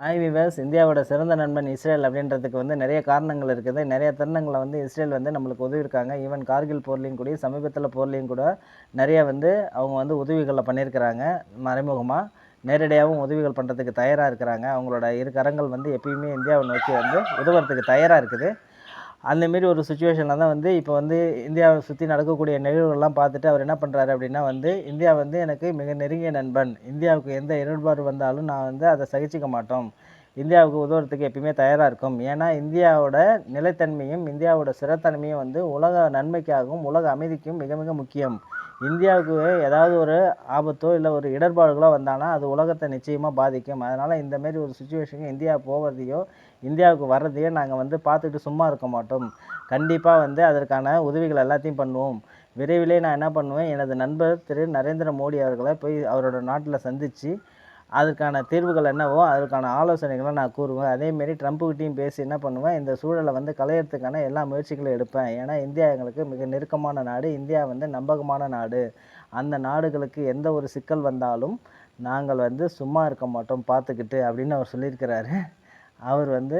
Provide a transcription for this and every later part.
Hi viewers இந்தியாவோட சிறந்த நண்பன் இஸ்ரேல் அப்படின்றதுக்கு வந்து நிறைய காரணங்கள் இருக்குது. நிறைய தருணங்களை வந்து இஸ்ரேல் வந்து நம்மளுக்கு உதவியிருக்காங்க. ஈவன் கார்கில் போர்லேயும் கூட சமீபத்தில் போர்லேயும் கூட நிறைய வந்து அவங்க வந்து உதவிகளை பண்ணியிருக்கிறாங்க. மறைமுகமாக நேரடியாகவும் உதவிகள் பண்ணுறதுக்கு தயாராக இருக்கிறாங்க. அவங்களோட இரு கரங்கள் வந்து எப்பயுமே இந்தியாவை நோக்கி வந்து உதவுறதுக்கு தயாராக இருக்குது. அந்தமாரி ஒரு சுச்சுவேஷனில் தான் வந்து இப்போ வந்து இந்தியாவை சுற்றி நடக்கக்கூடிய நிகழ்வுகள்லாம் பார்த்துட்டு அவர் என்ன பண்ணுறாரு அப்படின்னா வந்து இந்தியா வந்து எனக்கு மிக நெருங்கிய நண்பன். இந்தியாவுக்கு எந்த இடர்பாடு வந்தாலும் நான் வந்து அதை சகிச்சிக்க மாட்டோம். இந்தியாவுக்கு உதவுறதுக்கு எப்பயுமே தயாராக இருக்கும். ஏன்னா இந்தியாவோட நிலைத்தன்மையும் இந்தியாவோட சிறத்தன்மையும் வந்து உலக நன்மைக்காகவும் உலக அமைதிக்கும் மிக மிக முக்கியம். இந்தியாவுக்கு ஏதாவது ஒரு ஆபத்தோ இல்லை ஒரு இடர்பாடுகளோ வந்தாலும் அது உலகத்தை நிச்சயமாக பாதிக்கும். அதனால் இந்தமாரி ஒரு சுச்சுவேஷனுக்கு இந்தியா போகிறதையோ இந்தியாவுக்கு வர்றதையோ நாங்கள் வந்து பார்த்துட்டு சும்மா இருக்க மாட்டோம். கண்டிப்பாக வந்து அதற்கான உதவிகள் எல்லாத்தையும் பண்ணுவோம். விரைவிலே நான் என்ன பண்ணுவேன் எனது நண்பர் திரு நரேந்திர மோடி அவர்களை போய் அவரோட நாட்டில் சந்தித்து அதுக்கான தீர்வுகள் என்னவோ அதற்கான ஆலோசனைகளை நான் கூறுவேன். அதேமாரி ட்ரம்ப்புக்கிட்டையும் பேசி என்ன பண்ணுவேன் இந்த சூழலை வந்து களையிறதுக்கான எல்லா முயற்சிகளும் எடுப்பேன். ஏன்னா இந்தியா எங்களுக்கு மிக நெருக்கமான நாடு. இந்தியா வந்து நம்பகமான நாடு. அந்த நாடுகளுக்கு எந்த ஒரு சிக்கல் வந்தாலும் நாங்கள் வந்து சும்மா இருக்க மாட்டோம் பார்த்துக்கிட்டு அப்படின்னு அவர் சொல்லியிருக்கிறாரு. அவர் வந்து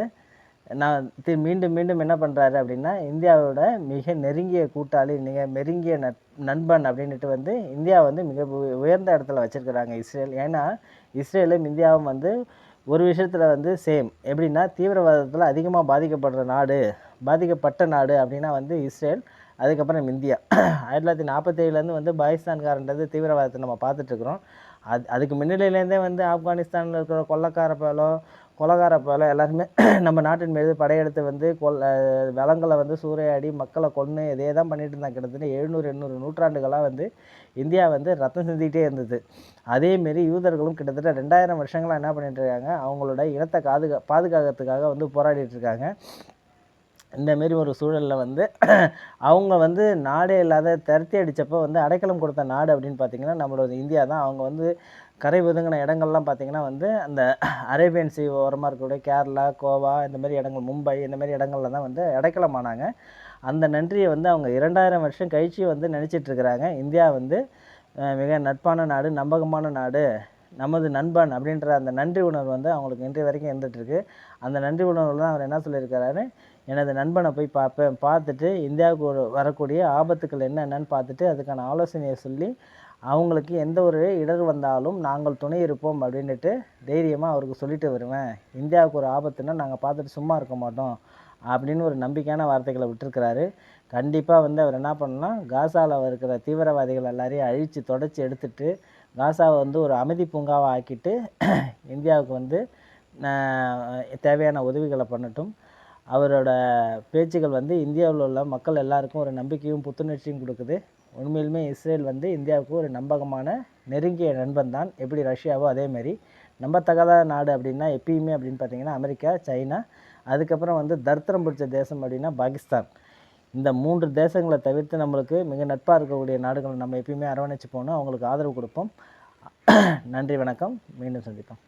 நான் தி மீண்டும் மீண்டும் என்ன பண்ணுறாரு அப்படின்னா இந்தியாவோட மிக நெருங்கிய கூட்டாளி மிக நெருங்கிய நட் நண்பன் அப்படின்ட்டு வந்து இந்தியா வந்து மிக உயர்ந்த இடத்துல வச்சுருக்கிறாங்க இஸ்ரேல். ஏன்னா இஸ்ரேலும் இந்தியாவும் வந்து ஒரு விஷயத்தில் வந்து சேம் எப்படின்னா தீவிரவாதத்தில் அதிகமாக பாதிக்கப்படுற நாடு பாதிக்கப்பட்ட நாடு அப்படின்னா வந்து இஸ்ரேல் அதுக்கப்புறம் இந்தியா. ஆயிரத்தி தொள்ளாயிரத்தி நாற்பத்தேழுலேருந்து வந்து பாகிஸ்தான்காரன்றது தீவிரவாதத்தை நம்ம பார்த்துட்ருக்குறோம் அது அதுக்கு முன்னிலையிலேருந்தே வந்து ஆப்கானிஸ்தானில் இருக்கிற கொள்ளக்கார கொலகார பயலோ எல்லாருமே நம்ம நாட்டின் மீது படையெடுத்து வந்து கொல் வளங்களை வந்து சூறையாடி மக்களை கொன்று இதே தான் பண்ணிட்டு இருந்தாங்க. கிட்டத்தட்ட எழுநூறு எண்ணூறு நூற்றாண்டுகளாக வந்து இந்தியா வந்து ரத்தம் சிந்திக்கிட்டே இருந்தது. அதேமாரி யூதர்களும் கிட்டத்தட்ட ரெண்டாயிரம் வருஷங்களாக என்ன பண்ணிட்டு இருக்காங்க? அவங்களோட இனத்தை காதுகா பாதுகாக்கிறதுக்காக வந்து போராடிட்டு இருக்காங்க. இந்தமாரி ஒரு சூழலில் வந்து அவங்க வந்து நாடே இல்லாத திரட்டி அடித்தப்போ வந்து அடைக்கலம் கொடுத்த நாடு அப்படின்னு பார்த்திங்கன்னா நம்மளோட இந்தியா தான். அவங்க வந்து கரை ஒதுங்கின இடங்கள்லாம் பார்த்திங்கன்னா வந்து அந்த அரேபியன் சி ஓரமாக இருக்கக்கூடிய கேரளா கோவா இந்தமாரி இடங்கள் மும்பை இந்தமாரி இடங்கள்ல தான் வந்து அடைக்கலம் ஆனாங்க அந்த நன்றியை வந்து அவங்க இரண்டாயிரம் வருஷம் கழிச்சு வந்து நினச்சிட்ருக்கிறாங்க இந்தியா வந்து மிக நட்பான நாடு நம்பகமான நாடு. நமது நண்பன் அப்படின்ற அந்த நன்றி உணர்வு வந்து அவங்களுக்கு இன்றைய வரைக்கும் இருந்துகிட்ருக்கு. அந்த நன்றி உணர்வில் தான் அவர் என்ன சொல்லியிருக்கிறாரு எனது நண்பனை போய் பார்ப்பேன். பார்த்துட்டு இந்தியாவுக்கு ஒரு வரக்கூடிய ஆபத்துக்கள் என்னென்னு பார்த்துட்டு அதுக்கான ஆலோசனையை சொல்லி அவங்களுக்கு எந்த ஒரு இடர் வந்தாலும் நாங்கள் துணை இருப்போம் அப்படின்ட்டு தைரியமாக அவருக்கு சொல்லிட்டு வருவேன். இந்தியாவுக்கு ஒரு ஆபத்துன்னா நாங்கள் பார்த்துட்டு சும்மா இருக்க மாட்டோம் அப்படின்னு ஒரு நம்பிக்கையான வார்த்தைகளை விட்டுருக்கிறாரு. கண்டிப்பாக வந்து அவர் என்ன பண்ணணும்னா காசாவில் இருக்கிற தீவிரவாதிகள் எல்லாரையும் அழித்து தொடச்சி எடுத்துட்டு காசாவை வந்து ஒரு அமைதி பூங்காவை ஆக்கிட்டு இந்தியாவுக்கு வந்து தேவையான உதவிகளை பண்ணட்டும். அவரோட பேச்சுகள் வந்து இந்தியாவில் உள்ள மக்கள் எல்லாருக்கும் ஒரு நம்பிக்கையும் புத்துணர்ச்சியும் கொடுக்குது. உண்மையிலுமே இஸ்ரேல் வந்து இந்தியாவுக்கு ஒரு நம்பகமான நெருங்கிய நண்பன் தான். எப்படி ரஷ்யாவோ அதேமாரி நம்பத்தகாத நாடு அப்படின்னா எப்பயுமே அப்படின்னு பார்த்தீங்கன்னா அமெரிக்கா சைனா. அதுக்கப்புறம் வந்து தர்த்தரம் பிடிச்ச தேசம் அப்படின்னா பாகிஸ்தான். இந்த மூன்று தேசங்களை தவிர்த்து நம்மளுக்கு மிக நட்பாக இருக்கக்கூடிய நாடுகளை நம்ம எப்பயுமே அரவணைச்சு போகணும் அவங்களுக்கு ஆதரவு கொடுப்போம். நன்றி வணக்கம். மீண்டும் சந்திப்போம்.